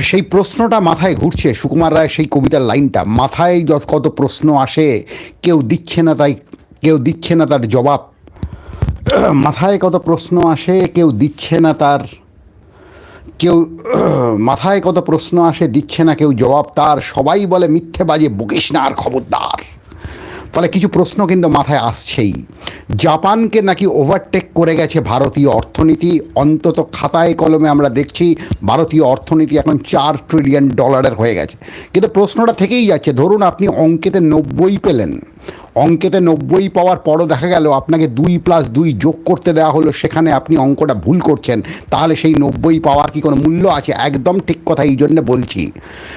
সেই প্রশ্নটা মাথায় ঘুরছে। সুকুমার রায় সেই কবিতার লাইনটা। মাথায় যত কত প্রশ্ন আসে, কেউ দিচ্ছে না তাই, কেউ দিচ্ছে না তার জবাব। মাথায় কত প্রশ্ন আসে, কেউ দিচ্ছে না তার, কেউ, মাথায় কত প্রশ্ন আসে, দিচ্ছে না কেউ জবাব। তার সবাই বলে মিথ্যে বাজে, বকিস না আর খবরদার। ফলে কিছু প্রশ্ন কিন্তু মাথায় আসছেই। জাপানকে নাকি ওভারটেক করে গেছে ভারতীয় অর্থনীতি। অন্তত খাতায় কলমে আমরা দেখছি ভারতীয় অর্থনীতি এখন চার ট্রিলিয়ন ডলারের হয়ে গেছে। কিন্তু প্রশ্নটা থেকেই যাচ্ছে, ধরুন আপনি অঙ্কেতে নব্বই পেলেন অঙ্কেতে নব্বই পাওয়ার পরও দেখা গেল আপনাকে দুই প্লাস দুই যোগ করতে দেওয়া হলো, সেখানে আপনি অঙ্কটা ভুল করছেন। তাহলে সেই নব্বই পাওয়ার কি কোনো মূল্য আছে? একদম ঠিক কথা এই জন্য বলছি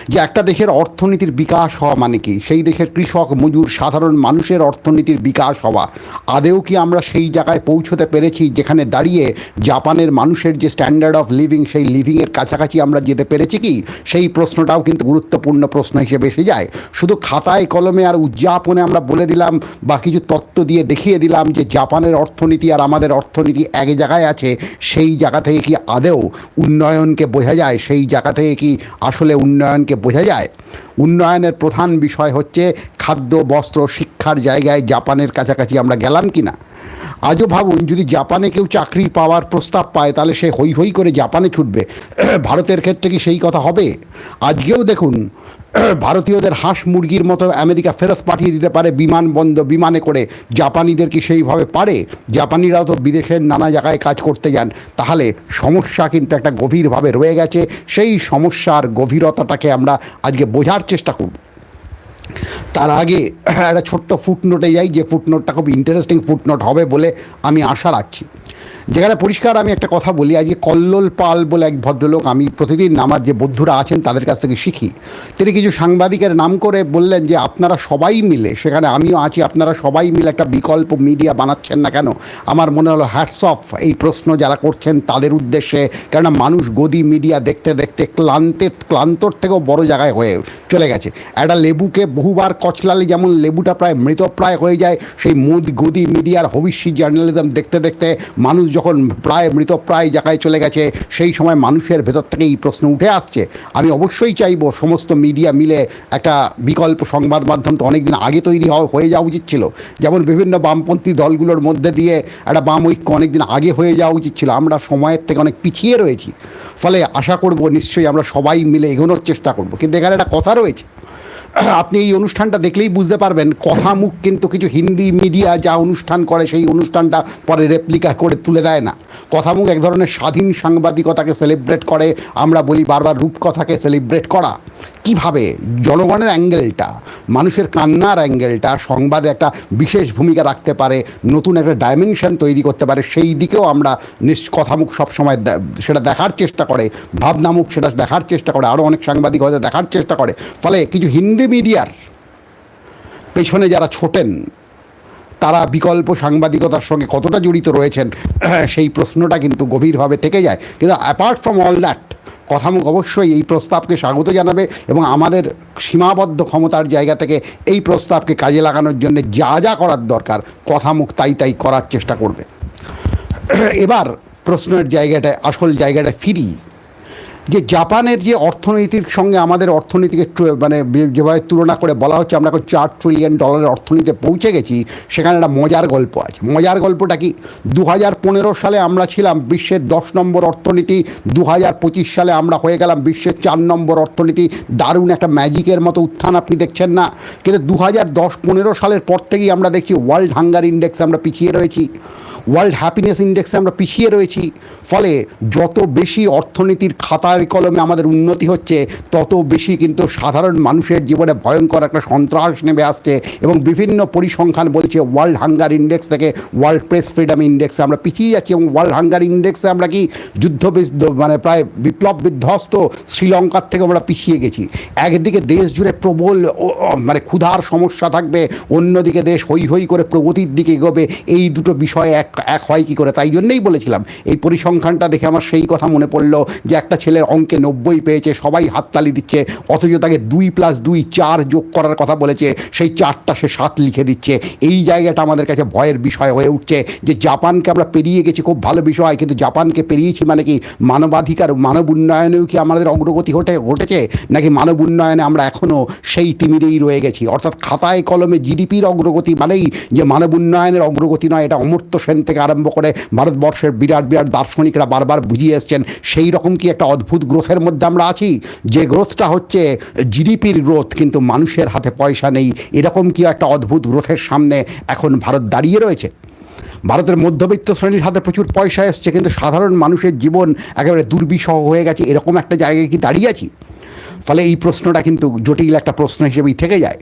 যে একটা দেশের অর্থনীতির বিকাশ হওয়া মানে কি? সেই দেশের কৃষক, মজুর, সাধারণ মানুষের অর্থনীতির বিকাশ হওয়া। আদেও কি আমরা সেই জায়গায় পৌঁছতে পেরেছি যেখানে দাঁড়িয়ে জাপানের মানুষের যে স্ট্যান্ডার্ড অফ লিভিং সেই লিভিংয়ের কাছাকাছি আমরা যেতে পেরেছি কি? সেই প্রশ্নটাও কিন্তু গুরুত্বপূর্ণ প্রশ্ন হিসেবে এসে যায়। শুধু খাতায়, কলমে আর উদযাপনে আমরা বলে দিলাম বা কিছু তত্ত্ব দিয়ে দেখিয়ে দিলাম যে জাপানের অর্থনীতি আর আমাদের অর্থনীতি এক জায়গায় আছে, সেই জায়গা থেকে কি আদেও উন্নয়নকে বোঝা যায়? সেই জায়গা থেকে কি আসলে উন্নয়নকে বোঝা যায়? উন্নয়নের প্রধান বিষয় হচ্ছে খাদ্য, বস্ত্র, শিক্ষার জায়গায় জাপানের কাছাকাছি আমরা গেলাম কি না আজও ভাবুন, যদি জাপানে কেউ চাকরি পাওয়ার প্রস্তাব পায়, তাহলে সে হই হই করে জাপানে ছুটবে। ভারতের ক্ষেত্রে কি সেই কথা হবে? আজকেও দেখুন, ভারতীয়দের হাঁস মুরগির মতো আমেরিকা ফেরত পাঠিয়ে দিতে পারে বিমানবন্দর বিমানে করে। জাপানিদের কি সেইভাবে পারে? জাপানিরাও তো বিদেশের নানা জায়গায় কাজ করতে যান। তাহলে সমস্যা কিন্তু একটা গভীরভাবে রয়ে গেছে। সেই সমস্যার গভীরতাটাকে আমরা আজকে বোঝার চেষ্টা করব। তার আগে একটা ছোট্ট ফুটনোটে যাই, যে ফুটনোটটা খুব ইন্টারেস্টিং ফুটনোট হবে বলে আমি আশা রাখছি। যেখানে পরিষ্কার আমি একটা কথা বলি আজকে কল্লোল পাল বলে এক ভদ্রলোক, আমি প্রতিদিন আমার যে বন্ধুরা আছেন তাদের কাছ থেকে শিখি। তিনি কিছু সাংবাদিকের নাম করে বললেন যে, আপনারা সবাই মিলে, সেখানে আমিও আছি, আপনারা সবাই মিলে একটা বিকল্প মিডিয়া বানাচ্ছেন না কেন? আমার মনে হলো হ্যাটস অফ এই প্রশ্ন যারা করছেন তাদের উদ্দেশ্যে। কেননা মানুষ গদি মিডিয়া দেখতে দেখতে ক্লান্তের, ক্লান্তর থেকেও বড় জায়গায় হয়ে চলে গেছে। একটা লেবুকে বহুবার কচলালে যেমন লেবুটা প্রায় মৃতপ্রায় হয়ে যায়, সেই মুদ গদি মিডিয়ার হবিষ্যি জার্নালিজম দেখতে দেখতে মানুষ যখন প্রায় মৃতপ্রায় জায়গায় চলে গেছে, সেই সময় মানুষের ভেতর থেকে এই প্রশ্ন উঠে আসছে। আমি অবশ্যই চাইব সমস্ত মিডিয়া মিলে একটা বিকল্প সংবাদ মাধ্যম তো অনেক দিন আগে তৈরি হওয়া হয়ে যাওয়া উচিত ছিল। যেমন বিভিন্ন বামপন্থী দলগুলোর মধ্যে দিয়ে একটা বাম ঐক্য অনেক দিন আগে হয়ে যাওয়া উচিত ছিল। আমরা সময়ের থেকে অনেক পিছিয়ে রয়েছি। ফলে আশা করব নিশ্চয়ই আমরা সবাই মিলে এগোনোর চেষ্টা করব। কিন্তু এখানে একটা কথা রয়েছে। আপনি এই অনুষ্ঠানটা দেখলেই বুঝতে পারবেন কথা মুখ কিন্তু কিছু হিন্দি মিডিয়া যা অনুষ্ঠান করে, সেই অনুষ্ঠানটা পরে রেপ্লিকা করে তুলে দেয় না। কথা মুখ এক ধরনের স্বাধীন সাংবাদিকতাকে সেলিব্রেট করে, আমরা বলি বারবার রূপকথাকে সেলিব্রেট করা। কীভাবে? জনগণের অ্যাঙ্গেলটা, মানুষের কান্নার অ্যাঙ্গেলটা সংবাদে একটা বিশেষ ভূমিকা রাখতে পারে, নতুন একটা ডাইমেনশন তৈরি করতে পারে, সেই দিকেও আমরা নিশ কথামুখ সবসময় সেটা দেখার চেষ্টা করে, ভাবনামুখ সেটা দেখার চেষ্টা করে আরও অনেক সাংবাদিক হয়তো দেখার চেষ্টা করে। ফলে কিছু হিন্দি মিডিয়ার পেছনে যারা ছোটেন, তারা বিকল্প সাংবাদিকতার সঙ্গে কতটা জড়িত রয়েছেন, সেই প্রশ্নটা কিন্তু গভীরভাবে থেকে যায়। কিন্তু অ্যাপার্ট ফ্রম অল দ্যাট কথামুখ অবশ্যই এই প্রস্তাবকে স্বাগত জানাবে এবং আমাদের সীমাবদ্ধ ক্ষমতার জায়গা থেকে এই প্রস্তাবকে কাজে লাগানোর জন্য যা যা করার দরকার, কথামুখ তাই তাই করার চেষ্টা করবে। এবার প্রশ্নের জায়গাটায়, আসল জায়গাটায় ফিরি। যে জাপানের যে অর্থনীতির সঙ্গে আমাদের অর্থনীতিকে মানে যেভাবে তুলনা করে বলা হচ্ছে, আমরা এখন চার ট্রিলিয়ন ডলারের অর্থনীতিতে পৌঁছে গেছি, সেখানে একটা মজার গল্প আছে। মজার গল্পটা কি? দু হাজার পনেরো সালে আমরা ছিলাম বিশ্বের দশ নম্বর অর্থনীতি দু হাজার পঁচিশ সালে আমরা হয়ে গেলাম বিশ্বের চার নম্বর অর্থনীতি। দারুণ একটা ম্যাজিকের মতো উত্থান আপনি দেখছেন না। কিন্তু দু হাজার দশ পনেরো সালের পর থেকেই আমরা দেখছি ওয়ার্ল্ড হাঙ্গার ইন্ডেক্স আমরা পিছিয়ে রয়েছি। ওয়ার্ল্ড হ্যাপিনেস ইন্ডেক্সে আমরা পিছিয়ে রয়েছি। ফলে যত বেশি অর্থনীতির খাতার কলমে আমাদের উন্নতি হচ্ছে, তত বেশি কিন্তু সাধারণ মানুষের জীবনে ভয়ঙ্কর একটা সন্ত্রাস নেমে আসছে এবং বিভিন্ন পরিসংখ্যান বলছে ওয়ার্ল্ড হাঙ্গার ইন্ডেক্স থেকে ওয়ার্ল্ড প্রেস ফ্রিডম ইন্ডেক্সে আমরা পিছিয়ে যাচ্ছি এবং ওয়ার্ল্ড হাঙ্গার ইন্ডেক্সে আমরা কি যুদ্ধ মানে প্রায় বিপ্লব বিধ্বস্ত শ্রীলঙ্কার থেকে আমরা পিছিয়ে গেছি। একদিকে দেশ জুড়ে প্রবল মানে ক্ষুধার সমস্যা থাকবে, অন্যদিকে দেশ হই হই করে প্রগতির দিকে এগোবে, এই দুটো বিষয় এক এক হয় কী করে? তাই জন্যেই বলেছিলাম। এই পরিসংখ্যানটা দেখে আমার সেই কথা মনে পড়ল যে একটা ছেলের অঙ্কে নব্বই পেয়েছে, সবাই হাততালি দিচ্ছে, অথচ তাকে দুই প্লাস দুই চার যোগ করার কথা বলেছে, সেই চারটা সে সাত লিখে দিচ্ছে। এই জায়গাটা আমাদের কাছে ভয়ের বিষয় হয়ে উঠছে যে জাপানকে আমরা পেরিয়ে গেছি, খুব ভালো বিষয়, কিন্তু জাপানকে পেরিয়েছি মানে কি মানবাধিকার, মানব উন্নয়নেও কি আমাদের অগ্রগতি ঘটে ঘটেছে? নাকি মানব উন্নয়নে আমরা এখনও সেই তিমিরেই রয়ে গেছি? অর্থাৎ খাতায় কলমে জিডিপির অগ্রগতি মানেই যে মানব উন্নয়নের অগ্রগতি নয়, এটা অমর্ত্য সেন থেকে আরম্ভ করে ভারতবর্ষের বিরাট বিরাট দার্শনিকরা বারবার বুঝিয়ে এসছেন, সেই রকম কি একটা অদ্ভুত গ্রোথের মধ্যে আমরা আছি? যে গ্রোথটা হচ্ছে জিডিপির গ্রোথ কিন্তু মানুষের হাতে পয়সা নেই, এরকম কি একটা অদ্ভুত গ্রোথের সামনে এখন ভারত দাঁড়িয়ে রয়েছে? ভারতের মধ্যবিত্ত শ্রেণির হাতে প্রচুর পয়সা এসছে, কিন্তু সাধারণ মানুষের জীবন একেবারে দুর্বিষহ হয়ে গেছে, এরকম একটা জায়গায় কি দাঁড়িয়ে আছি? ফলে এই প্রশ্নটা কিন্তু জটিল একটা প্রশ্ন হিসেবেই থেকে যায়।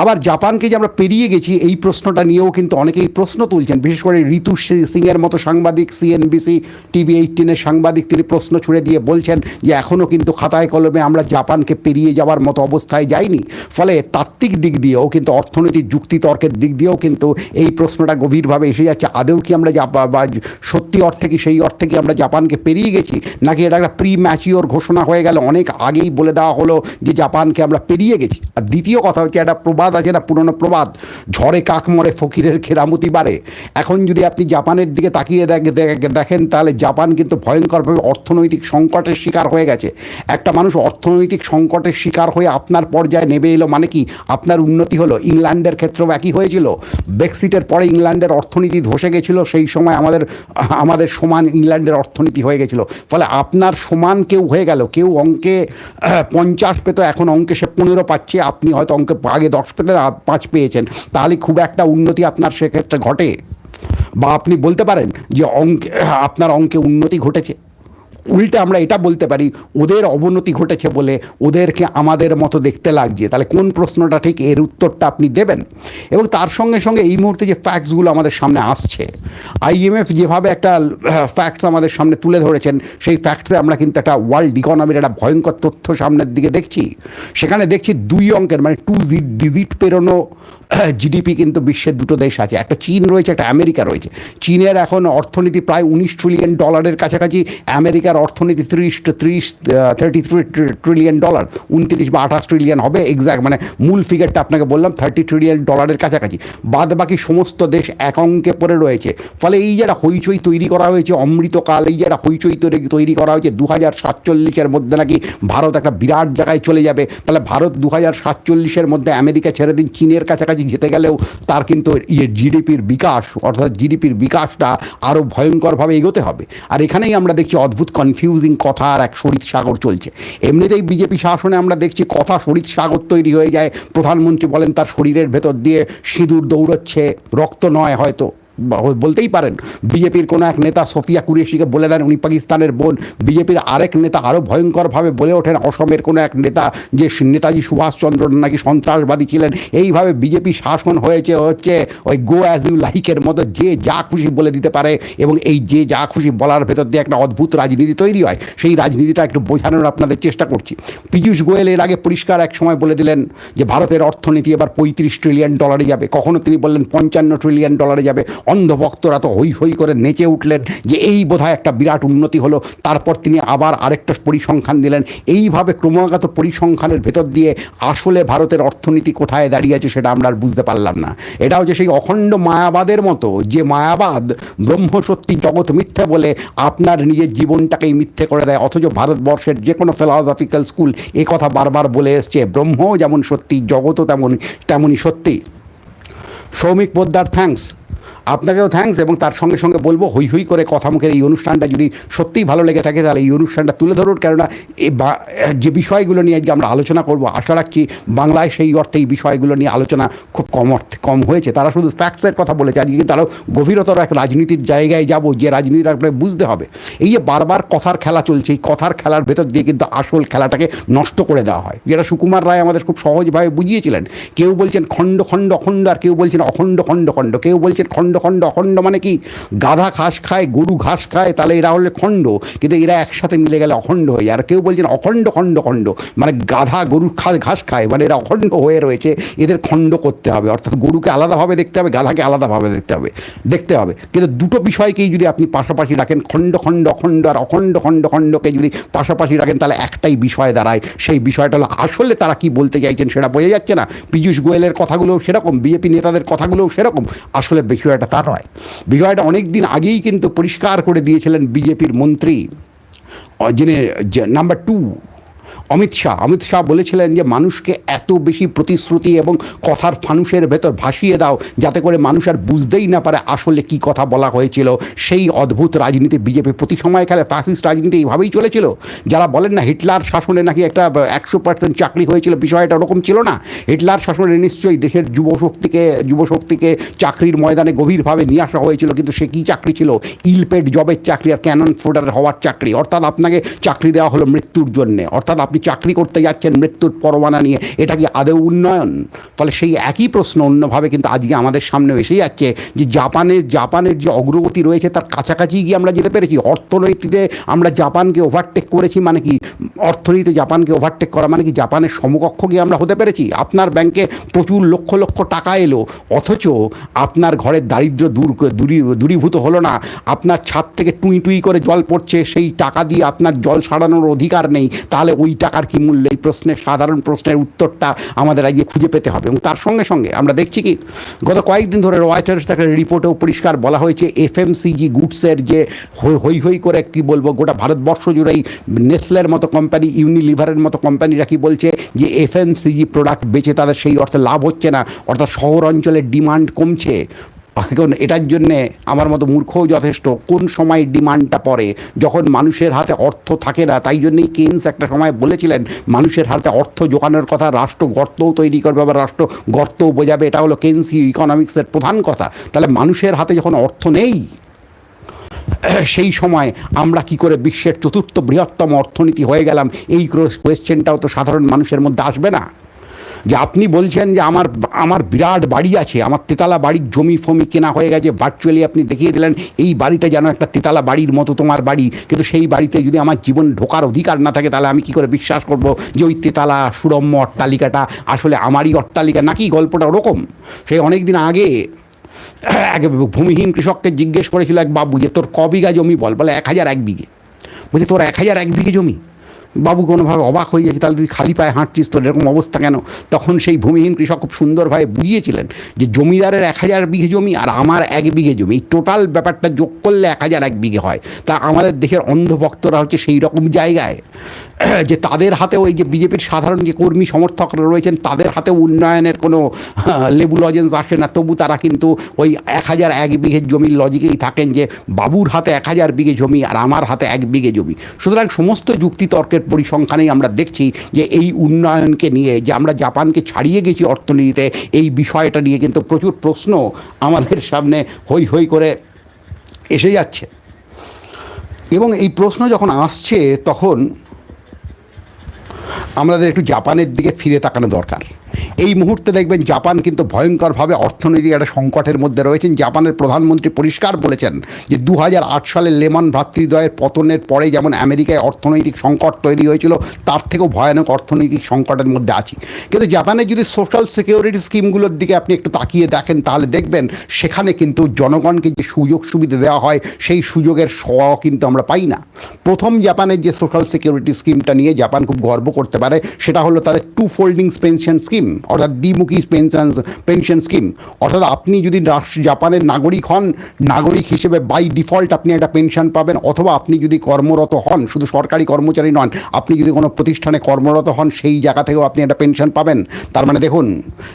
আবার জাপানকে যে আমরা পেরিয়ে গেছি, এই প্রশ্নটা নিয়েও কিন্তু অনেকেই প্রশ্ন তুলছেন। বিশেষ করে ঋতু সিংয়ের মতো সাংবাদিক সিএনবিসি টিভি এইটিনের সাংবাদিক তিনি প্রশ্ন ছুড়ে দিয়ে বলছেন যে এখনও কিন্তু খাতায় কলমে আমরা জাপানকে পেরিয়ে যাওয়ার মতো অবস্থায় যাইনি। ফলে তাত্ত্বিক দিক দিয়েও কিন্তু, অর্থনৈতিক যুক্তিতর্কের দিক দিয়েও কিন্তু এই প্রশ্নটা গভীরভাবে এসে যাচ্ছে। আদেও কি আমরা বা সত্যি অর্থে কি, সেই অর্থে কি আমরা জাপানকে পেরিয়ে গেছি? নাকি এটা একটা প্রি ম্যাচিওর ঘোষণা হয়ে গেল? অনেক আগেই বলে দেওয়া হলো যে জাপানকে আমরা পেরিয়ে গেছি। আর দ্বিতীয় কথা হচ্ছে একটা প্রবাদ আছে না পুরনো প্রবাদ। ঝড়ে কাক মরে ফকিরের খেরামতি বাড়ে। এখন যদি আপনি জাপানের দিকে তাকিয়ে দেখ- দেখ- দেখেন তাহলে জাপান কিন্তু ভয়ঙ্করভাবে অর্থনৈতিক সংকটের শিকার হয়ে গেছে। একটা মানুষ অর্থনৈতিক সংকটের শিকার হয়ে আপনার পর্যায়ে নেমে এলো মানে কি? আপনার উন্নতি হলো। ইংল্যান্ডের ক্ষেত্রেও একই হয়েছিল। ব্রেক্সিটের পরে ইংল্যান্ডের অর্থনীতি ধসে গেছিল। সেই সময় আমাদের আমাদের সমান ইংল্যান্ডের অর্থনীতি হয়ে গেছিল। ফলে আপনার সমান কেউ হয়ে গেল। কেউ অঙ্কে আহ, পঞ্চাশ পেত, এখন অঙ্কে সে পনেরো পাচ্ছে, আপনি হয়তো অঙ্কে আগে দশ পেতেন পাঁচ পেয়েছেন। তাহলে খুব একটা উন্নতি আপনার সেক্ষেত্রে ঘটে। বা আপনি বলতে পারেন যে অঙ্কে, আপনার অঙ্কে উন্নতি ঘটেছে? উল্টে আমরা এটা বলতে পারি, ওদের অবনতি ঘটেছে বলে ওদেরকে আমাদের মতো দেখতে লাগছে তাহলে কোন প্রশ্নটা ঠিক? এর উত্তরটা আপনি দেবেন। এবং তার সঙ্গে সঙ্গে এই মুহূর্তে যে ফ্যাক্টসগুলো আমাদের সামনে আসছে আইএমএফ যেভাবে একটা ফ্যাক্টস আমাদের সামনে তুলে ধরেছেন, সেই ফ্যাক্টসে আমরা কিন্তু একটা ওয়ার্ল্ড ইকোনমির একটা ভয়ঙ্কর তথ্য সামনের দিকে দেখছি। সেখানে দেখছি দুই অঙ্কের মানে টু ডিজিট পেরোনো জিডিপি কিন্তু বিশ্বের দুটো দেশ আছে। একটা চীন রয়েছে, একটা আমেরিকা রয়েছে। চীনের এখন অর্থনীতি প্রায় উনিশ ট্রিলিয়ন ডলারের কাছাকাছি আমেরিকার অর্থনীতি ত্রিশ ত্রিশ থার্টি থ্রি ট্রিলিয়ন ডলার উনত্রিশ বা আঠাশ ট্রিলিয়ন হবে এক্স্যাক্ট মানে মূল ফিগারটা আপনাকে বললাম থার্টি ট্রিলিয়ন ডলারের কাছাকাছি। বাদ বাকি সমস্ত দেশ এক অঙ্কে পড়ে রয়েছে। ফলে এই যে একটা হইচই তৈরি করা হয়েছে, অমৃতকাল, এই যে একটা হইচই তৈরি করা হয়েছে দু হাজার সাতচল্লিশের মধ্যে নাকি ভারত একটা বিরাট জায়গায় চলে যাবে। তাহলে ভারত দু হাজার সাতচল্লিশের মধ্যে আমেরিকা ছেড়ে দিন, চীনের কাছাকাছি যেতে গেলেও তার কিন্তু ইয়ে জিডিপির বিকাশ, অর্থাৎ জিডিপির বিকাশটা আরও ভয়ঙ্করভাবে এগোতে হবে। আর এখানেই আমরা দেখছি অদ্ভুত কনফিউজিং কথা আর এক শরীর সাগর চলছে। এমনিতেই বিজেপি শাসনে আমরা দেখছি কথা শরীর সাগর তৈরি হয়ে যায়। প্রধানমন্ত্রী বলেন তার শরীরের ভেতর দিয়ে সিঁদুর দৌড়চ্ছে, রক্ত নয় হয়তো। বলতেই পারেন, বিজেপির কোনো এক নেতা সোফিয়া কুরেশিকে বলে দেন, উনি পাকিস্তানের বোন। বিজেপির আরেক নেতা আরও ভয়ঙ্করভাবে বলে ওঠেন, অসমের কোনো এক নেতা যে নেতাজি সুভাষচন্দ্র নাকি সন্ত্রাসবাদী ছিলেন, এইভাবে বিজেপি শাসন হয়েছে, হচ্ছে ওই গো অ্যাজ ইউ লাইকের মতো, যে যা খুশি বলে দিতে পারে, এবং এই যে যা খুশি বলার ভেতর দিয়ে একটা অদ্ভুত রাজনীতি তৈরি হয়। সেই রাজনীতিটা একটু বোঝানোর আপনাদের চেষ্টা করছি। পীযূষ গোয়েল এর আগে পরিষ্কার এক সময় বলে দিলেন যে, ভারতের অর্থনীতি এবার পঁয়ত্রিশ ট্রিলিয়ন ডলারে যাবে। কখনো তিনি বললেন পঞ্চান্ন ট্রিলিয়ন ডলারে যাবে। অন্ধভক্তরা তো হই হই করে নেচে উঠলেন যে এই বোধহয় একটা বিরাট উন্নতি হলো। তারপর তিনি আবার আরেকটা পরিসংখ্যান দিলেন। এইভাবে ক্রমাগত পরিসংখ্যানের ভেতর দিয়ে আসলে ভারতের অর্থনীতি কোথায় দাঁড়িয়ে আছে সেটা আমরা আর বুঝতে পারলাম না। এটা হচ্ছে সেই অখণ্ড মায়াবাদের মতো যে মায়াবাদ ব্রহ্ম সত্যি জগৎ মিথ্যে বলে আপনার নিজের জীবনটাকেই মিথ্যে করে দেয়। অথচ ভারতবর্ষের যে কোনো ফিলসফিক্যাল স্কুল এ কথা বারবার বলে এসছে, ব্রহ্মও যেমন সত্যি, জগৎও তেমন, তেমনই সত্যি। সৌমিক পোদ্দার থ্যাঙ্কস আপনাকেও থ্যাঙ্কস এবং তার সঙ্গে সঙ্গে বলব, হই হই করে কথা মুখের এই অনুষ্ঠানটা যদি সত্যিই ভালো লেগে থাকে, তাহলে এই অনুষ্ঠানটা তুলে ধরুন। কেননা যে বিষয়গুলো নিয়ে আজকে আমরা আলোচনা করব, আশা রাখছি বাংলায় সেই অর্থে এই বিষয়গুলো নিয়ে আলোচনা খুব কম অর্থে, কম হয়েছে। তারা শুধু ফ্যাক্টসের কথা বলেছে। আজকে কিন্তু আরও গভীরতর এক রাজনীতির জায়গায় যাব, যে রাজনীতি আপনাকে বুঝতে হবে। এই যে বারবার কথার খেলা চলছে, এই কথার খেলার ভেতর দিয়ে কিন্তু আসল খেলাটাকে নষ্ট করে দেওয়া হয়। যেটা সুকুমার রায় আমাদের খুব সহজভাবে বুঝিয়েছিলেন। কেউ বলছেন খণ্ড খণ্ড অখণ্ড আর কেউ বলছেন অখণ্ড খণ্ড খণ্ড, কেউ বলছেন খণ্ড খণ্ড খণ্ড অখণ্ড মানে কি? গাধা ঘাস খায়, গরু ঘাস খায়, তাহলে এরা হলে খণ্ড। কিন্তু এরা একসাথে মিলে গেলে অখণ্ড হয়ে আর কেউ বলছেন অখণ্ড, খণ্ড খণ্ড। মানে গাধা গরু ঘাস খায় মানে এরা অখণ্ড হয়ে রয়েছে। এদের খণ্ড করতে হবে। অর্থাৎ গরুকে আলাদাভাবে দেখতে হবে, গাধাকে আলাদাভাবে দেখতে হবে। দেখতে হবে। কিন্তু দুটো বিষয়কেই যদি আপনি পাশাপাশি রাখেন, খণ্ড খণ্ড, অখণ্ড আর অখণ্ড, খণ্ড, খণ্ডকে যদি পাশাপাশি রাখেন, তাহলে একটাই বিষয় দাঁড়ায়। সেই বিষয়টা হলো, আসলে তারা কি বলতে চাইছেন সেটা বোঝা যাচ্ছে না। পীযূষ গোয়েলের কথাগুলোও সেরকম, বিজেপি নেতাদের কথাগুলোও সেরকম। আসলে বিষয়টা তা নয়। বিষয়টা অনেক দিন আগেই কিন্তু পরিষ্কার করে দিয়েছিলেন বিজেপির মন্ত্রী, যিনি নাম্বার টু অমিত শাহ। অমিত শাহ বলেছিলেন যে, মানুষকে এত বেশি প্রতিশ্রুতি এবং কথার ফানুষের ভেতর ভাসিয়ে দাও, যাতে করে মানুষ আর বুঝতেই না পারে আসলে কি কথা বলা হয়েছিল। সেই অদ্ভুত রাজনীতি বিজেপি প্রতি সময় খেলে ফ্যাসিস্ট রাজনীতি এইভাবেই চলেছিল। যারা বলেন না, হিটলার শাসনে নাকি একটা একশো পার্সেন্ট চাকরি হয়েছিল, বিষয়টা ওরকম ছিল না। হিটলার শাসনে নিশ্চয়ই দেশের যুবশক্তিকে যুবশক্তিকে চাকরির ময়দানে গভীরভাবে নিয়ে আসা হয়েছিল, কিন্তু সে কী চাকরি ছিল? ইলপেড জবের চাকরি আর ক্যানন ফোডার হওয়ার চাকরি। অর্থাৎ আপনাকে চাকরি দেওয়া হলো মৃত্যুর জন্যে। অর্থাৎ আপনি চাকরি করতে যাচ্ছেন মৃত্যুর পরমানা নিয়ে, এটা কি আদৌ উন্নয়ন? ফলে সেই একই প্রশ্ন অন্যভাবে কিন্তু আজকে আমাদের সামনে এসে যাচ্ছে যে জাপানের জাপানের যে অগ্রগতি রয়েছে তার কাছাকাছি গিয়ে আমরা যেতে পেরেছি। অর্থনীতিতে আমরা জাপানকে ওভারটেক করেছি মানে কি? অর্থনীতিতে জাপানকে ওভারটেক করা মানে কি? জাপানের সমকক্ষ গিয়ে আমরা হতে পেরেছি? আপনার ব্যাংকে প্রচুর লক্ষ লক্ষ টাকা এলো, অথচ আপনার ঘরের দারিদ্র দূর দূরী, দূরীভূত হলো না। আপনার ছাদ থেকে টুই টুই করে জল পড়ছে, সেই টাকা দিয়ে আপনার জল সারানোর অধিকার নেই। তাহলে ওই টাকার কি মূল্য, এই প্রশ্নের, সাধারণ প্রশ্নের উত্তরটা আমাদের আগে খুঁজে পেতে হবে। এবং তার সঙ্গে সঙ্গে আমরা দেখছি কি, গত কয়েকদিন ধরে রয়টার্স একটা রিপোর্টেও পরিষ্কার বলা হয়েছে, এফএমসিজি গুডসের যে হৈ- হৈ হৈ করে কি বলব, গোটা ভারতবর্ষ জুড়েই নেসলের মতো কোম্পানি, ইউনিলিভারের মতো কোম্পানিরা কি বলছে যে এফএমসিজি প্রোডাক্ট বেচে তাদের সেই অর্থে লাভ হচ্ছে না, অর্থাৎ শহর অঞ্চলের ডিমান্ড কমছে। এখন এটার জন্যে আমার মতো মূর্খও যথেষ্ট। কোন সময় ডিমান্ডটা পড়ে? যখন মানুষের হাতে অর্থ থাকে না, তাই জন্যই কেন্স একটা সময় বলেছিলেন, মানুষের হাতে অর্থ জোগানোর কথা, রাষ্ট্র গর্তও তৈরি করবে বা রাষ্ট্র গর্তও বোঝাবে, এটা হলো কেন্সি ইকোনমিক্সের প্রধান কথা। তাহলে মানুষের হাতে যখন অর্থ নেই, সেই সময় আমরা কি করে বিশ্বের চতুর্থ বৃহত্তম অর্থনীতি হয়ে গেলাম? এই কোয়েশ্চেনটাও তো সাধারণ মানুষের মধ্যে আসবে না। যে আপনি বলছেন যে আমার আমার বিরাট বাড়ি আছে, আমার তেতালা বাড়ির জমি ফমি কেনা হয়ে গেছে ভার্চুয়ালি আপনি দেখিয়ে দিলেন, এই বাড়িটা যেন একটা তেতালা বাড়ির মতো তোমার বাড়ি। কিন্তু সেই বাড়িতে যদি আমার জীবন ঢোকার অধিকার না থাকে, তাহলে আমি কি করে বিশ্বাস করব যে ওই তেতালা সুরম্য অট্টালিকাটা আসলে আমারই অট্টালিকা? নাকি গল্পটা ওরকম? সেই অনেক দিন আগে এক ভূমিহীন কৃষককে জিজ্ঞেস করেছিল এক বাবু যে, তোর ক বিঘা জমি বল? বলে, এক হাজার এক বিঘে। বলছে, তোর এক হাজার এক বিঘে জমি? বাবু কোনোভাবে অবাক হয়ে গেছে, তাহলে তুই খালি পায়ে হাঁটছিস তোর এরকম অবস্থা কেন? তখন সেই ভূমিহীন কৃষক খুব সুন্দরভাবে বুঝিয়েছিলেন যে জমিদারের এক হাজার বিঘে জমি আর আমার এক বিঘে জমি, এই টোটাল ব্যাপারটা যোগ করলে এক হাজার এক বিঘে হয়। তা আমাদের দেশের অন্ধভক্তরা হচ্ছে সেই রকম জায়গায়, যে তাদের হাতে ওই যে বিজেপির সাধারণ যে কর্মী সমর্থকরা রয়েছেন, তাদের হাতেও উন্নয়নের কোনো, লেবু লজেন্স আসে না। তবু তারা কিন্তু ওই এক হাজার এক বিঘে জমির লজিকেই থাকেন যে বাবুর হাতে এক হাজার বিঘে জমি আর আমার হাতে এক বিঘে জমি। সুতরাং সমস্ত যুক্তিতর্কের পরিসংখ্যানেই আমরা দেখছি যে এই উন্নয়নকে নিয়ে, যে আমরা জাপানকে ছাড়িয়ে গেছি অর্থনীতিতে, এই বিষয়টা নিয়ে কিন্তু প্রচুর প্রশ্ন আমাদের সামনে হই হই করে এসে যাচ্ছে। এবং এই প্রশ্ন যখন আসছে, তখন আমাদের একটু জাপানের দিকে ফিরে তাকানো দরকার। এই মুহূর্তে দেখবেন জাপান কিন্তু ভয়ঙ্করভাবে অর্থনৈতিক একটা সংকটের মধ্যে রয়েছেন। জাপানের প্রধানমন্ত্রী পরিষ্কার বলেছেন যে দু হাজার আট সালে লেমন ভ্রাতৃদ্বয়ের পতনের পরে যেমন আমেরিকায় অর্থনৈতিক সংকট তৈরি হয়েছিল, তার থেকেও ভয়ানক অর্থনৈতিক সংকটের মধ্যে আছি। কিন্তু জাপানের যদি সোশ্যাল সিকিউরিটি স্কিমগুলোর দিকে আপনি একটু তাকিয়ে দেখেন, তাহলে দেখবেন সেখানে কিন্তু জনগণকে যে সুযোগ সুবিধা দেওয়া হয়, সেই সুযোগের স কিন্তু আমরা পাই না। প্রথম জাপানের যে সোশ্যাল সিকিউরিটি স্কিমটা নিয়ে জাপান খুব গর্ব করতে পারে, সেটা হলো তাদের টু ফোল্ডিংস পেনশন স্কিম অর্থাৎ দ্বিমুখী পেনশন পেনশন স্কিম অর্থাৎ আপনি যদি জাপানের নাগরিক হন, নাগরিক হিসেবে বাই ডিফল্ট আপনি একটা পেনশন পাবেন, অথবা আপনি যদি কর্মরত হন, শুধু সরকারি কর্মচারী নন, আপনি যদি কোনো প্রতিষ্ঠানে কর্মরত হন, সেই জায়গা থেকেও আপনি একটা পেনশন পাবেন। তার মানে দেখুন,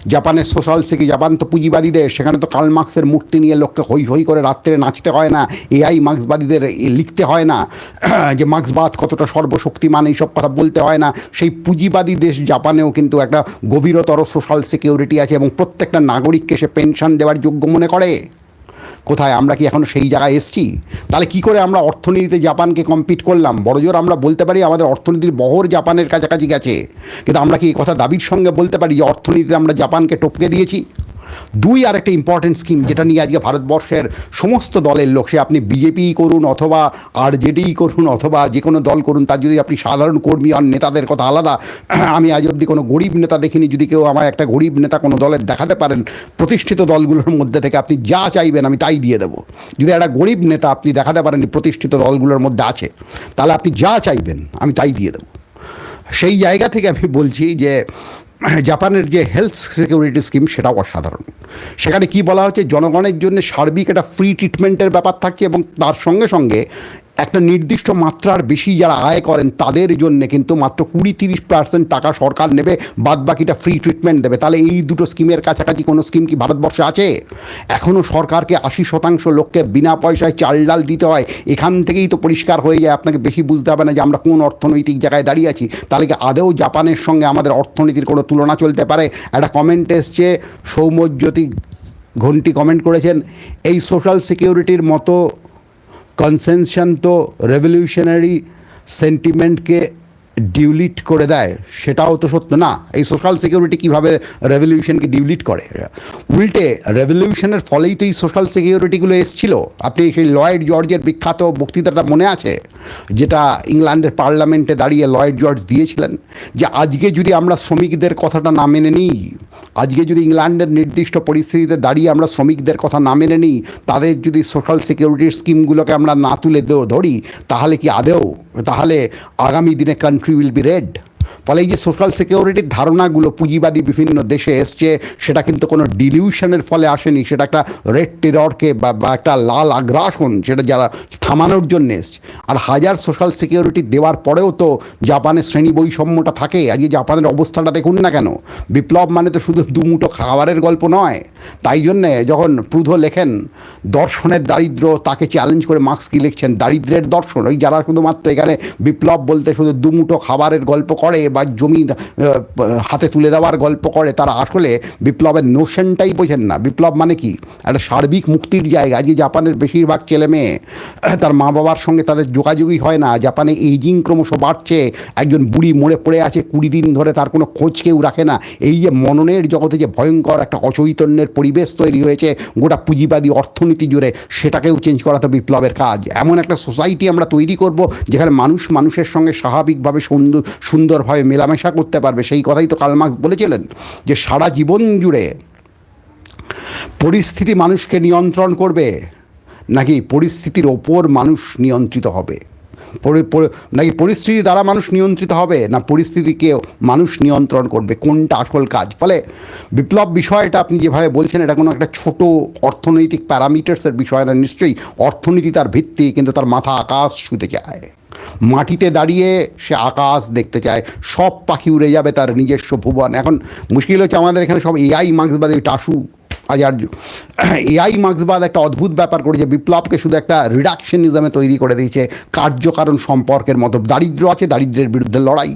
জাপানের সোশ্যাল সিকি জাপান তো পুঁজিবাদী দেশ, সেখানে তো কার্ল মার্ক্সের মূর্তি নিয়ে লোককে হই হই করে রাত্রে নাচতে হয় না এআই মার্ক্সবাদীদের লিখতে হয় না, যে মার্ক্সবাদ কতটা সর্বশক্তিমান, এইসব কথা বলতে হয় না। সেই পুঁজিবাদী দেশ জাপানেও কিন্তু একটা গভীরতর সোশ্যাল সিকিউরিটি আছে এবং প্রত্যেকটা নাগরিককে সে পেনশন দেওয়ার যোগ্য মনে করে। কোথায়? আমরা কি এখন সেই জায়গায় এসছি? তাহলে কি করে আমরা অর্থনীতিতে জাপানকে কম্পিট করলাম? বড়জোর আমরা বলতে পারি আমাদের অর্থনীতির বহর জাপানের কাছাকাছি গেছে। কিন্তু আমরা কি এই কথা দাবির সঙ্গে বলতে পারি যে অর্থনীতিতে আমরা জাপানকে টপকে দিয়েছি? দুই আর একটা ইম্পর্টেন্ট স্কিম যেটা নিয়ে আজকে ভারতবর্ষের সমস্ত দলের লোক, সে আপনি বিজেপি করুন অথবা আরজেডি করুন অথবা যে কোনো দল করুন, তার যদি আপনি সাধারণ কর্মী আর নেতাদের কথা আলাদা। আমি আজ অবধি কোনো গরিব নেতা দেখিনি, যদি কেউ আমার একটা গরিব নেতা কোনো দলের দেখাতে পারেন, প্রতিষ্ঠিত দলগুলোর মধ্যে থেকে আপনি যা চাইবেন আমি তাই দিয়ে দেবো। যদি একটা গরিব নেতা আপনি দেখাতে পারেন প্রতিষ্ঠিত দলগুলোর মধ্যে আছে, তাহলে আপনি যা চাইবেন আমি তাই দিয়ে দেবো। সেই জায়গা থেকে আমি বলছি যে জাপানের যে হেলথ সিকিউরিটি স্কিম সেটাও অসাধারণ। সেখানে কি বলা হচ্ছে জনগণের জন্য সার্বিক একটা ফ্রি ট্রিটমেন্টের ব্যাপার থাকছে এবং তার সঙ্গে সঙ্গে একটা নির্দিষ্ট মাত্রার বেশি যারা আয় করেন তাদের জন্য কিন্তু মাত্র কুড়ি তিরিশ পার্সেন্ট টাকা সরকার নেবে বাদ বাকিটা ফ্রি ট্রিটমেন্ট দেবে। তাহলে এই দুটো স্কিমের কাছাকাছি কোনো স্কিম কি ভারতবর্ষে আছে? এখনও সরকারকে আশি শতাংশ লোককে বিনা পয়সায় চাল ডাল দিতে হয়, এখান থেকেই তো পরিষ্কার হয়ে যায়। আপনাকে বেশি বুঝতে হবে না যে আমরা কোন অর্থনৈতিক জায়গায় দাঁড়িয়ে আছি। তাহলে কি আদেও জাপানের সঙ্গে আমাদের অর্থনীতির কোনো তুলনা চলতে পারে? একটা কমেন্ট এসছে, সৌম্যজ্যোতি ঘন্টি কমেন্ট করেছেন, এই সোশ্যাল সিকিউরিটির মতো কনসেনশন তো রেভলিউশনারি সেন্টিমেন্টকে ডিউলিট করে দেয়, সেটাও তো সত্য না। এই সোশ্যাল সিকিউরিটি কীভাবে রেভলিউশনকে ডিউলিট করে? উল্টে রেভলিউশনের ফলেই তো এই সোশ্যাল সিকিউরিটিগুলো এসছিল। আপনি সেই লয়েড জর্জের বিখ্যাত বক্তৃতাটা মনে আছে? যেটা ইংল্যান্ডের পার্লামেন্টে দাঁড়িয়ে লয়েড জর্জ দিয়েছিলেন, যে আজকে যদি আমরা শ্রমিকদের কথাটা না মেনে নিই, আজকে যদি ইংল্যান্ডের নির্দিষ্ট পরিস্থিতিতে দাঁড়িয়ে আমরা শ্রমিকদের কথা না মেনে নিই, তাদের যদি সোশ্যাল সিকিউরিটির স্কিমগুলোকে আমরা না তুলে ধরি, তাহলে কি আদেও তাহলে আগামী দিনে কান্ট্রি উইল বি রেড ফলে এই যে সোশ্যাল সিকিউরিটির ধারণাগুলো পুঁজিবাদী বিভিন্ন দেশে এসছে, সেটা কিন্তু কোনো ডিলিউশনের ফলে আসেনি। সেটা একটা রেড টেররকে বা একটা লাল আগ্রাসন সেটা যারা থামানোর জন্য এসছে। আর হাজার সোশ্যাল সিকিউরিটি দেওয়ার পরেও তো জাপানের শ্রেণি বৈষম্যটা থাকে আজকে জাপানের অবস্থাটা দেখুন না কেন? বিপ্লব মানে তো শুধু দুমুটো খাবারের গল্প নয়। তাই জন্যে যখন প্রুধ লেখেন, দর্শনের দারিদ্র তাকে চ্যালেঞ্জ করে মার্কস কি লিখছেন? দারিদ্রের দর্শন, ওই যারা শুধুমাত্র এখানে বিপ্লব বলতে শুধু দুমুটো খাবারের গল্প করে বা জমি হাতে তুলে দেওয়ার গল্প করে, তারা আসলে বিপ্লবের নোশনটাই বোঝেন না। বিপ্লব মানে কি? একটা সার্বিক মুক্তির জায়গা। আজকে জাপানের বেশিরভাগ ছেলে মেয়ে তার মা বাবার সঙ্গে তাদের যোগাযোগই হয় না। জাপানে এইজিং ক্রমশ বাড়ছে। একজন বুড়ি মরে পড়ে আছে, কুড়ি দিন ধরে তার কোনো খোঁজ কেউ রাখে না। এই যে মননের জগতে যে ভয়ঙ্কর একটা অচৈতন্যের পরিবেশ তৈরি হয়েছে, গোটা পুঁজিবাদী অর্থনীতি জুড়ে সেটাকেও চেঞ্জ করা তো বিপ্লবের কাজ। এমন একটা সোসাইটি আমরা তৈরি করব, যেখানে মানুষ মানুষের সঙ্গে স্বাভাবিকভাবে সুন্দর সুন্দর সুন্দরভাবে মেলামেশা করতে পারবে। সেই কথাই তো কালমার্কস বলেছিলেন যে সারা জীবন জুড়ে পরিস্থিতি মানুষকে নিয়ন্ত্রণ করবে, নাকি পরিস্থিতির ওপর মানুষ নিয়ন্ত্রিত হবে? নাকি পরিস্থিতি দ্বারা মানুষ নিয়ন্ত্রিত হবে, না পরিস্থিতিকে মানুষ নিয়ন্ত্রণ করবে? কোনটা আসল কাজ? ফলে বিপ্লব বিষয়টা আপনি যেভাবে বলছেন, এটা কোনো একটা ছোট অর্থনৈতিক প্যারামিটার্সের বিষয় না, নিশ্চয়ই অর্থনীতি তার ভিত্তি, কিন্তু তার মাথা আকাশ ছুতে চায়। মাটিতে দাঁড়িয়ে সে আকাশ দেখতে চায়। সব পাখি উড়ে যাবে তার নিজস্ব ভুবন। এখন মুশকিল হচ্ছে আমাদের এখানে সব এআই মার্ক্সবাদী, টাসু। আচার্য এআই মার্ক্সবাদ একটা অদ্ভুত ব্যাপার করেছে বিপ্লবকে শুধু একটা রিডাকশনিজমে তৈরি করে দিয়েছে, কার্যকারণ সম্পর্কের মতো। দারিদ্র আছে, দারিদ্রের বিরুদ্ধে লড়াই।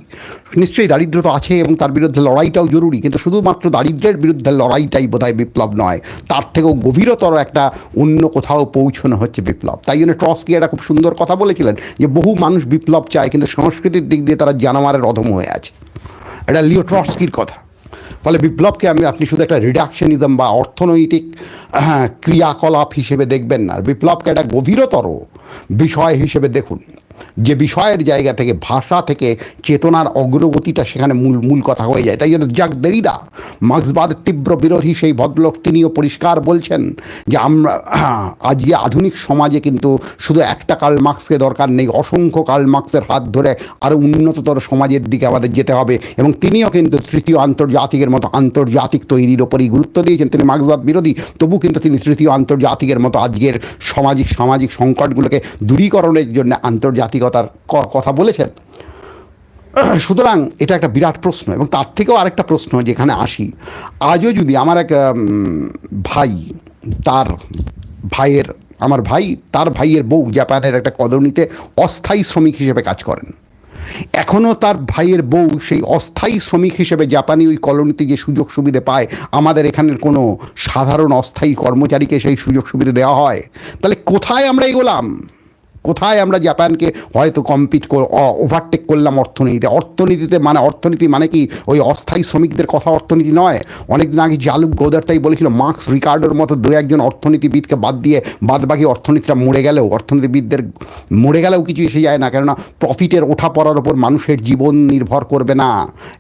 নিশ্চয়ই দারিদ্র তো আছে এবং তার বিরুদ্ধে লড়াইটাও জরুরি, কিন্তু শুধুমাত্র দারিদ্রের বিরুদ্ধে লড়াইটাই বোধহয় বিপ্লব নয়, তার থেকেও গভীরতর একটা অন্য কোথাও পৌঁছানো হচ্ছে বিপ্লব। তাই জন্য ট্রস্কি একটা খুব সুন্দর কথা বলেছিলেন যে বহু মানুষ বিপ্লব চায়, কিন্তু সংস্কৃতির দিক দিয়ে তারা জানোয়ারের অধম হয়ে আছে। এটা লিও ট্রস্কির কথা। ফলে বিপ্লবকে আমি আপনি শুধু একটা রিডাকশনিজম বা অর্থনৈতিক হ্যাঁ, ক্রিয়াকলাপ হিসেবে দেখবেন না। বিপ্লবকে একটা গভীরতর বিষয় হিসেবে দেখুন। যে বিষয়ের জায়গা থেকে, ভাষা থেকে চেতনার অগ্রগতিটা সেখানে মূল মূল কথা হয়ে যায়। তাই জন্য জাক দেরিদা মার্ক্সবাদের তীব্র বিরোধী সেই ভদ্রলোক তিনিও পরিষ্কার বলছেন যে আমরা আজকে আধুনিক সমাজে কিন্তু শুধু একটা কাল মার্ক্সকে দরকার নেই, অসংখ্য কাল মার্ক্সের হাত ধরে আরও উন্নততর সমাজের দিকে আমাদের যেতে হবে। এবং তিনিও কিন্তু তৃতীয় আন্তর্জাতিকের মতো, আন্তর্জাতিক তৈরির ওপরই গুরুত্ব দিয়েছেন। তিনি মার্ক্সবাদ বিরোধী, তবু কিন্তু তিনি তৃতীয় আন্তর্জাতিকের মতো আজকের সামাজিক সামাজিক সংকটগুলোকে দূরীকরণের জন্য আন্তর্জাতিকতার ক- কথা বলেছেন। সুতরাং এটা একটা বিরাট প্রশ্ন এবং তার থেকেও আরেকটা প্রশ্ন যেখানে আসি, আজও যদি আমার এক ভাই, তার ভাইয়ের, আমার ভাই, তার ভাইয়ের বউ জাপানের একটা কলোনিতে অস্থায়ী শ্রমিক হিসেবে কাজ করেন। এখনও তার ভাইয়ের বউ সেই অস্থায়ী শ্রমিক হিসেবে জাপানি ওই কলোনিতে যে সুযোগ সুবিধে পায়। আমাদের এখানের কোনো সাধারণ অস্থায়ী কর্মচারীকে সেই সুযোগ সুবিধা দেওয়া হয়। তাহলে কোথায় আমরা এগোলাম? কোথায় আমরা জাপানকে হয়তো কম্পিট ওভারটেক করলাম অর্থনীতিতে? অর্থনীতিতে মানে অর্থনীতি মানে কি? ওই অস্থায়ী শ্রমিকদের কথা অর্থনীতি নয়। অনেকদিন আগে জালুক গোদার তাই বলেছিল, মার্কস রিকার্ডোর মতো দু একজন অর্থনীতিবিদকে বাদ দিয়ে বাদ বাকি অর্থনীতিটা মরে গেলেও, অর্থনীতিবিদদের মরে গেলেও কিছু এসে যায় না। কেননা প্রফিটের ওঠা পড়ার ওপর মানুষের জীবন নির্ভর করবে না।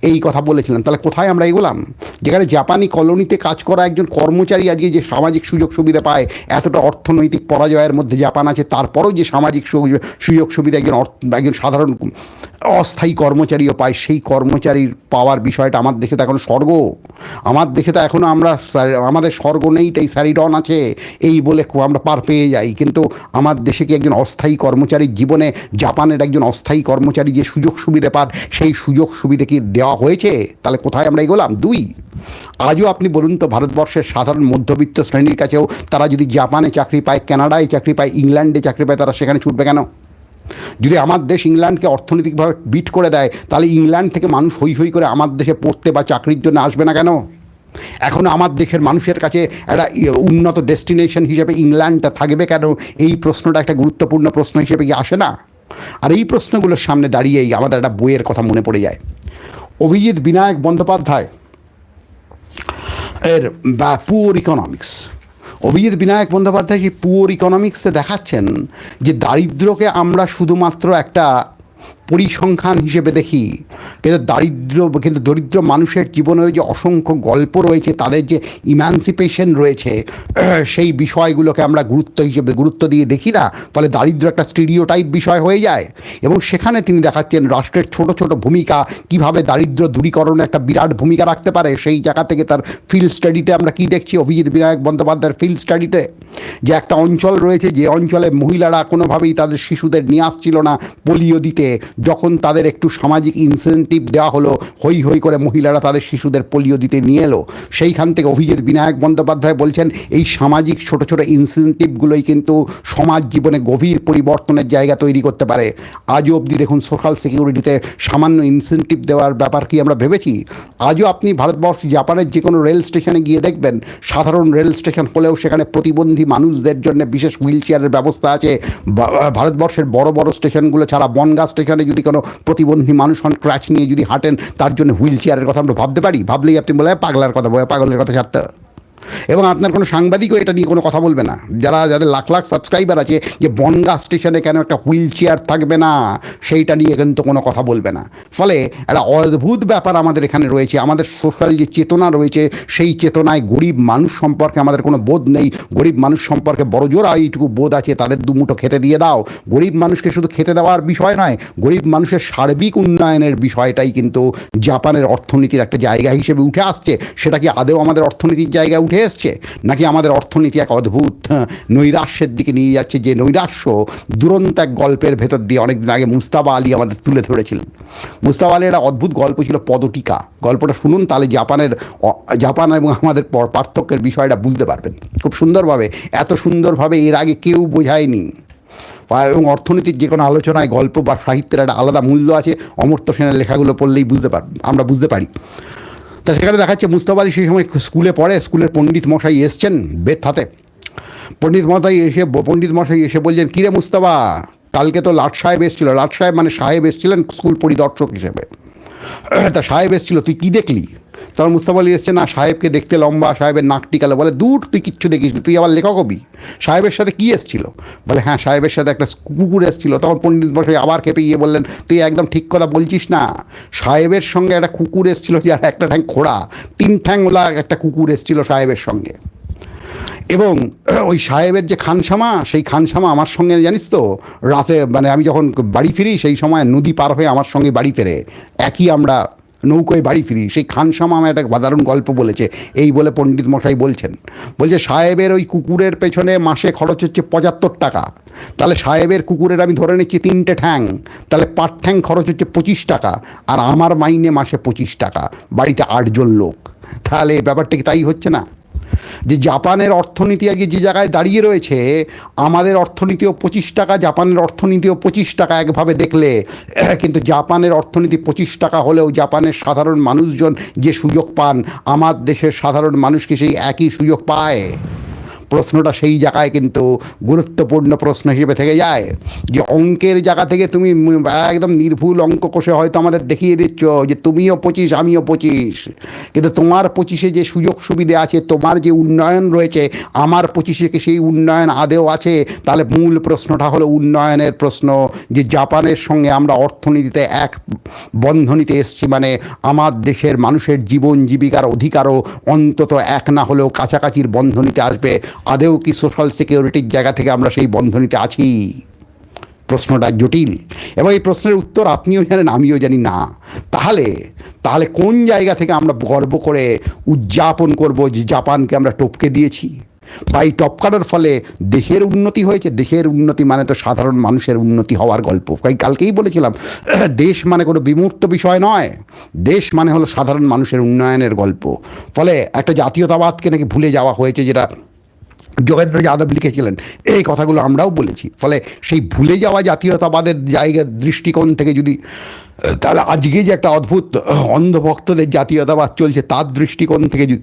এই কথা বলেছিলেন। তাহলে কোথায় আমরা এগোলাম? যেখানে জাপানি কলোনিতে কাজ করা একজন কর্মচারী আজকে যে সামাজিক সুযোগ সুবিধা পায়, এতটা অর্থনৈতিক পরাজয়ের মধ্যে জাপান আছে, তারপরেও যে সামাজিক সু- সুযোগ সুবিধা একজন অর্থ- একজন সাধারণ অস্থায়ী কর্মচারীও পায়, সেই কর্মচারীর পাওয়ার বিষয়টা আমার দেশে তো এখন স্বর্গ। আমার দেশে তো এখনও আমরা আমাদের স্বর্গ নেই, তাই স্যারিডন আছে, এই বলে আমরা পার পেয়ে যাই। কিন্তু আমার দেশে কি একজন অস্থায়ী কর্মচারীর জীবনে জাপানের একজন অস্থায়ী কর্মচারী যে সুযোগ সুবিধা পান, সেই সুযোগ সুবিধা কি দেওয়া হয়েছে? তাহলে কোথায় আমরা এগোলাম? দুই, আজও আপনি বলুন তো ভারতবর্ষের সাধারণ মধ্যবিত্ত শ্রেণির কাছেও তারা যদি জাপানে চাকরি পায়, কানাডায় চাকরি পায়, ইংল্যান্ডে চাকরি পায়, তারা সেখানে ছুটবে কেন? যদি আমার দেশ ইংল্যান্ডকে অর্থনৈতিকভাবে বিট করে দেয়, তাহলে ইংল্যান্ড থেকে মানুষ হই হই করে আমার দেশে পড়তে বা চাকরির জন্য আসবে না কেন? এখন আমার দেশের মানুষের কাছে একটা উন্নত ডেস্টিনেশন হিসেবে ইংল্যান্ডটা থাকবে কেন? এই প্রশ্নটা একটা গুরুত্বপূর্ণ প্রশ্ন হিসেবে কি আসে না? আর এই প্রশ্নগুলোর সামনে দাঁড়িয়েই আমাদের একটা বইয়ের কথা মনে পড়ে যায়। অভিজিৎ বিনায়ক বন্দ্যোপাধ্যায় এর বা পুয়ার ইকোনমিক্স অভিজিৎ বিনায়ক বন্দ্যোপাধ্যায় সেই পুয়ার ইকোনমিক্সে দেখাচ্ছেন যে দারিদ্রকে আমরা শুধুমাত্র একটা পরিসংখ্যান হিসেবে দেখি। কিন্তু দারিদ্র, কিন্তু দরিদ্র মানুষের জীবনে যে অসংখ্য গল্প রয়েছে, তাদের যে ইম্যান্সিপেশন রয়েছে, সেই বিষয়গুলোকে আমরা গুরুত্ব হিসেবে, গুরুত্ব দিয়ে দেখি না, ফলে দারিদ্র একটা স্টিরিওটাইপ বিষয় হয়ে যায়। এবং সেখানে তিনি দেখাচ্ছেন রাষ্ট্রের ছোট ছোট ভূমিকা, কীভাবে দারিদ্র দূরীকরণে একটা বিরাট ভূমিকা রাখতে পারে। সেই জায়গা থেকে তার ফিল্ড স্টাডিতে আমরা কি দেখছি? অভিজিৎ বিনায়ক বন্দ্যোপাধ্যায়ের ফিল্ড স্টাডিতে যে একটা অঞ্চল রয়েছে, যে অঞ্চলে মহিলারা কোনোভাবেই তাদের শিশুদের নিয়ে আসছিল না, পোলিও দিতে। যখন তাদের একটু সামাজিক ইনসেন্টিভ দেওয়া হলো, হই হই করে মহিলারা তাদের শিশুদের পোলিও দিতে নিয়ে এলো, সেইখান থেকে অভিজিৎ বিনায়ক বন্দ্যোপাধ্যায় বলছেন, এই সামাজিক ছোট ছোট ইনসেন্টিভগুলোই কিন্তু সমাজ জীবনে গভীর পরিবর্তনের জায়গা তৈরি করতে পারে। আজও অবধি দেখুন সোশ্যাল সিকিউরিটিতে সামান্য ইনসেন্টিভ দেওয়ার ব্যাপার কি আমরা ভেবেছি? আজও আপনি ভারতবর্ষ, জাপানের যে কোনো রেল স্টেশনে গিয়ে দেখবেন, সাধারণ রেল স্টেশন হলেও সেখানে প্রতিবন্ধী মানুষদের জন্য বিশেষ হুইল চেয়ারের ব্যবস্থা আছে। ভারতবর্ষের বড় বড় স্টেশনগুলো ছাড়া বনগা স্টেশনে যদি কোনো প্রতিবন্ধী মানুষ হন, ক্র্যাচ নিয়ে যদি হাঁটেন, তার জন্য হুইল চেয়ারের কথা আমরা ভাবতে পারি ভাবলেই আপনি বলে, পাগলার কথা বলে, পাগলের কথা ছাড়তে। এবং আপনার কোনো সাংবাদিকও এটা নিয়ে কোনো কথা বলবে না। যারা, যাদের লাখ লাখ সাবস্ক্রাইবার আছে যে বনগা স্টেশনে কেন একটা হুইল চেয়ার থাকবে না, সেইটা নিয়ে কিন্তু কোনো কথা বলবে না। ফলে একটা অদ্ভুত ব্যাপার আমাদের এখানে রয়েছে। আমাদের সোশ্যাল যে চেতনা রয়েছে, সেই চেতনায় গরিব মানুষ সম্পর্কে আমাদের কোনো বোধ নেই। গরিব মানুষ সম্পর্কে বড় জোর এইটুকু বোধ আছে, তাদের দুমুঠো খেতে দিয়ে দাও। গরিব মানুষকে শুধু খেতে দেওয়ার বিষয় নয়, গরিব মানুষের সার্বিক উন্নয়নের বিষয়টাই কিন্তু জাপানের অর্থনীতির একটা জায়গা হিসেবে উঠে আসছে। সেটা কি আদেও আমাদের অর্থনীতির জায়গা উঠে এসছে নাকি আমাদের অর্থনীতি এক অদ্ভুত হ্যাঁ, নৈরাশ্যের দিকে নিয়ে যাচ্ছে যে নৈরাশ্য দুরন্ত এক গল্পের ভেতর দিয়ে অনেকদিন আগে মুস্তাবা আলী আমাদের তুলে ধরেছিলেন। মুস্তাবা আলীর একটা অদ্ভুত গল্প ছিল পদটিকা। গল্পটা শুনুন তাহলে জাপানের জাপান এবং আমাদের পর- পার্থক্যের বিষয়টা বুঝতে পারবেন। খুব সুন্দরভাবে এত সুন্দরভাবে এর আগে কেউ বোঝায়নি। এবং অর্থনীতির যে কোনো আলোচনায় গল্প বা সাহিত্যের একটা আলাদা মূল্য আছে অমর্ত্য সেনের লেখাগুলো পড়লেই বুঝতে পার আমরা বুঝতে পারি। তা সেখানে দেখাচ্ছে মুস্তফা আলী সেই সময় স্কুলে পড়ে, স্কুলের পণ্ডিত মশাই এসছেন বেদ হাতে পণ্ডিত মশাই এসে পণ্ডিত মশাই এসে বলছেন কিরে মুস্তফা, কালকে তো লাট সাহেব এসেছিল। লাট সাহেব মানে সাহেব এসেছিলেন স্কুল পরিদর্শক হিসেবে। তা সাহেব এসেছিল, তুই কী দেখলি? তখন মুস্তফা আলী এসছে, না, সাহেবকে দেখতে লম্বা, সাহেবের নাক টিকালো। বলে, দূর, তুই কিচ্ছু দেখিস তুই আবার লেখক হবি। সাহেবের সাথে কী এসেছিল? বলে হ্যাঁ সাহেবের সাথে একটা কুকুর এসেছিল। তখন পণ্ডিত মশাই আবার খেপে গিয়ে বললেন, তুই একদম ঠিক কথা বলছিস না। সাহেবের সঙ্গে একটা কুকুর এসেছিল যার একটা ঠ্যাং খোড়া? তিন ঠ্যাংওয়ালা একটা কুকুর এসেছিল সাহেবের সঙ্গে। এবং ওই সাহেবের যে খানসামা, সেই খানসামা আমার সঙ্গে, জানিস তো, রাতে মানে আমি যখন বাড়ি ফিরি, সেই সময় নদী পার হয়ে আমার সঙ্গে বাড়ি ফেরে। একই আমরা নৌকোয় বাড়ি ফিরি। সেই খানসামা আমার একটা সাধারণ গল্প বলেছে। এই বলে পণ্ডিত মশাই বলছেন, বলছে, সাহেবের ওই কুকুরের পেছনে মাসে খরচ হচ্ছে পঁচাত্তর টাকা। তাহলে সাহেবের কুকুরের আমি ধরে নিচ্ছি তিনটে ঠ্যাং। তাহলে পাট ঠ্যাং খরচ হচ্ছে পঁচিশ টাকা। আর আমার মাইনে মাসে পঁচিশ টাকা। বাড়িতে আটজন লোক। তাহলে ব্যাপারটা কি তাই হচ্ছে না? যে জাপানের অর্থনীতি আজকে যে জায়গায় দাঁড়িয়ে রয়েছে, আমাদের অর্থনীতিও পঁচিশ টাকা, জাপানের অর্থনীতিও পঁচিশ টাকা একভাবে দেখলে, কিন্তু জাপানের অর্থনীতি পঁচিশ টাকা হলেও জাপানের সাধারণ মানুষজন যে সুযোগ পান, আমার দেশের সাধারণ মানুষকে সেই একই সুযোগ পায়? প্রশ্নটা সেই জায়গায় কিন্তু গুরুত্বপূর্ণ প্রশ্ন হিসেবে থেকে যায়। যে অঙ্কের জায়গা থেকে তুমি একদম নির্ভুল অঙ্ক কষে হয়তো আমাদের দেখিয়ে দিচ্ছ যে তুমিও পঁচিশ, আমিও পঁচিশ। কিন্তু তোমার পঁচিশে যে সুযোগ সুবিধে আছে, তোমার যে উন্নয়ন রয়েছে, আমার পঁচিশে কি সেই উন্নয়ন আদেও আছে? তাহলে মূল প্রশ্নটা হলো উন্নয়নের প্রশ্ন। যে জাপানের সঙ্গে আমরা অর্থনীতিতে এক বন্ধনীতে এসছি মানে আমার দেশের মানুষের জীবন জীবিকার অধিকারও অন্তত এক না হলেও কাছাকাছির বন্ধনীতে আসবে। আদেও কি সোশ্যাল সিকিউরিটির জায়গা থেকে আমরা সেই বন্ধনীতে আছি? প্রশ্নটা জটিল। এবং এই প্রশ্নের উত্তর আপনিও জানেন, আমিও জানি না। তাহলে তাহলে কোন জায়গা থেকে আমরা গর্ব করে উদযাপন করব যে জাপানকে আমরা টপকে দিয়েছি? বা এই টপকানোর ফলে দেশের উন্নতি হয়েছে? দেশের উন্নতি মানে তো সাধারণ মানুষের উন্নতি হওয়ার গল্প। কালকেই বলেছিলাম, দেশ মানে কোনো বিমূর্ত বিষয় নয়। দেশ মানে হলো সাধারণ মানুষের উন্নয়নের গল্প। ফলে একটা জাতীয়তাবাদকে নাকি ভুলে যাওয়া হয়েছে যেটা যোগেন্দ্র যাদব লিখেছিলেন। এই কথাগুলো আমরাও বলেছি। ফলে সেই ভুলে যাওয়া জাতীয়তাবাদের জায়গা দৃষ্টিকোণ থেকে যদি, তাহলে আজকে যে একটা অদ্ভুত অন্ধভক্তদের জাতীয়তাবাদ চলছে, তার দৃষ্টিকোণ থেকে যদি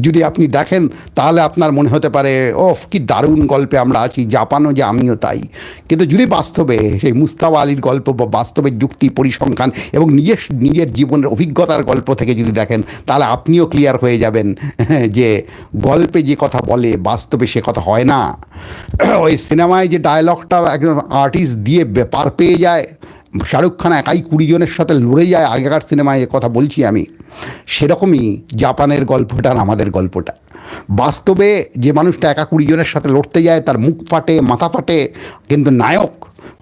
যদি আপনি দেখেন, তাহলে আপনার মনে হতে পারে, ওফ, কি দারুণ গল্পে আমরা আছি, জাপানও যে আমিও তাই। কিন্তু যদি বাস্তবে সেই মুস্তাফা আলীর গল্প বা বাস্তবের যুক্তি পরিসংখ্যান এবং নিজের নিজের জীবনের অভিজ্ঞতার গল্প থেকে যদি দেখেন, তাহলে আপনিও ক্লিয়ার হয়ে যাবেন যে গল্পে যে কথা বলে, বাস্তবে সে কথা হয় না। ওই সিনেমায় যে ডায়লগটা একজন আর্টিস্ট দিয়ে বে- পার পেয়ে যায় শাহরুখ খান একাই কুড়ি জনের সাথে লড়ে যায়, আগেকার সিনেমায় এ কথা বলছি আমি। সেরকমই জাপানের গল্পটা আর আমাদের গল্পটা। বাস্তবে যে মানুষটা একা কুড়ি জনের সাথে লড়তে যায়, তার মুখ ফাটে, মাথা ফাটে, কিন্তু নায়ক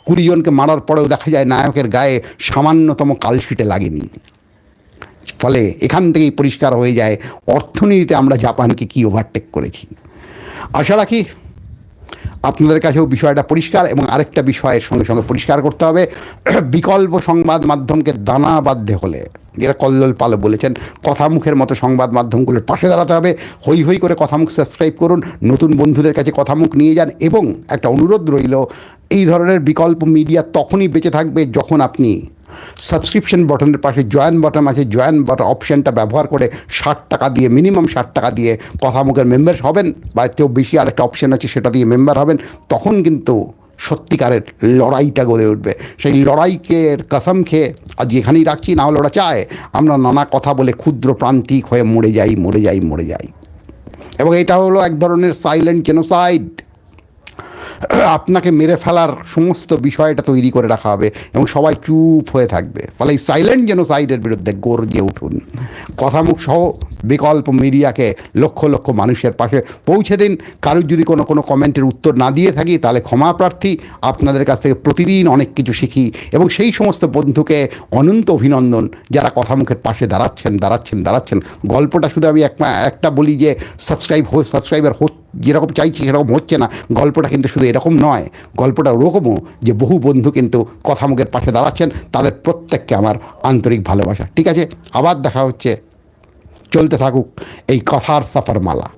কুড়ি জনকে মারার পরেও দেখা যায় নায়কের গায়ে সামান্যতম কালশিটে লাগেনি। ফলে এখান থেকেই পরিষ্কার হয়ে যায় অর্থনীতিতে আমরা জাপানকে কী ওভারটেক করেছি। আশা রাখি আপনাদের কাছেও বিষয়টা পরিষ্কার এবং আরেকটা বিষয়ের সঙ্গে সঙ্গে পরিষ্কার করতে হবে। বিকল্প সংবাদ মাধ্যমকে দানা বাধ্যে হলে, যেটা কল্লোল পাল বলেছেন কথামুখের মতো সংবাদ মাধ্যমগুলোর পাশে দাঁড়াতে হবে। হই হই করে কথামুখ সাবস্ক্রাইব করুন, নতুন বন্ধুদের কাছে কথামুখ নিয়ে যান এবং একটা অনুরোধ রইল, এই ধরনের বিকল্প মিডিয়া তখনই বেঁচে থাকবে যখন আপনি সাবস্ক্রিপশন বটনের পাশে জয়েন বাটন আছে। জয়েন বাটন অপশানটা ব্যবহার করে ষাট টাকা দিয়ে মিনিমাম ষাট টাকা দিয়ে কথামুখের মেম্বার হবেন বা এর বেশি আরেকটা অপশান আছে, সেটা দিয়ে মেম্বার হবেন, তখন কিন্তু সত্যিকারের লড়াইটা গড়ে উঠবে। সেই লড়াইকে কসম খেয়ে আজ এখানেই রাখছি, না হলে ওরা চায় আমরা নানা কথা বলে ক্ষুদ্র প্রান্তিক হয়ে মরে যাই মরে যাই মরে যাই। এবং এটা হলো এক ধরনের সাইলেন্ট জেনোসাইড আপনাকে মেরে ফেলার সমস্ত বিষয়টা তৈরি করে রাখা হবে এবং সবাই চুপ হয়ে থাকবে। ফলে এই সাইলেন্ট সাইডের বিরুদ্ধে গর্জে উঠুন। কথামুখ সহ বিকল্প মিডিয়াকে লক্ষ লক্ষ মানুষের পাশে পৌঁছে দিন। কারোর যদি কোনো কোনো কমেন্টের উত্তর না দিয়ে থাকি, তাহলে ক্ষমা প্রার্থী। আপনাদের কাছ থেকে প্রতিদিন অনেক কিছু শিখি এবং সেই সমস্ত বন্ধুকে অনন্ত অভিনন্দন। যারা কথামুখের পাশে দাঁড়াচ্ছেন দাঁড়াচ্ছেন দাঁড়াচ্ছেন। গল্পটা শুধু আমি এক, একটা বলি যে সাবস্ক্রাইব হো সাবস্ক্রাইবার হচ্ছে যেরকম চাইছি সেরকম হচ্ছে না। গল্পটা কিন্তু শুধু এরকম নয়। গল্পটা ওরকমও যে বহু বন্ধু কিন্তু কথামুখের পাশে দাঁড়াচ্ছেন, তাদের প্রত্যেককে আমার আন্তরিক ভালোবাসা। ঠিক আছে? আবার দেখা হচ্ছে। চলতে থাকুক এই কথার সফরমালা।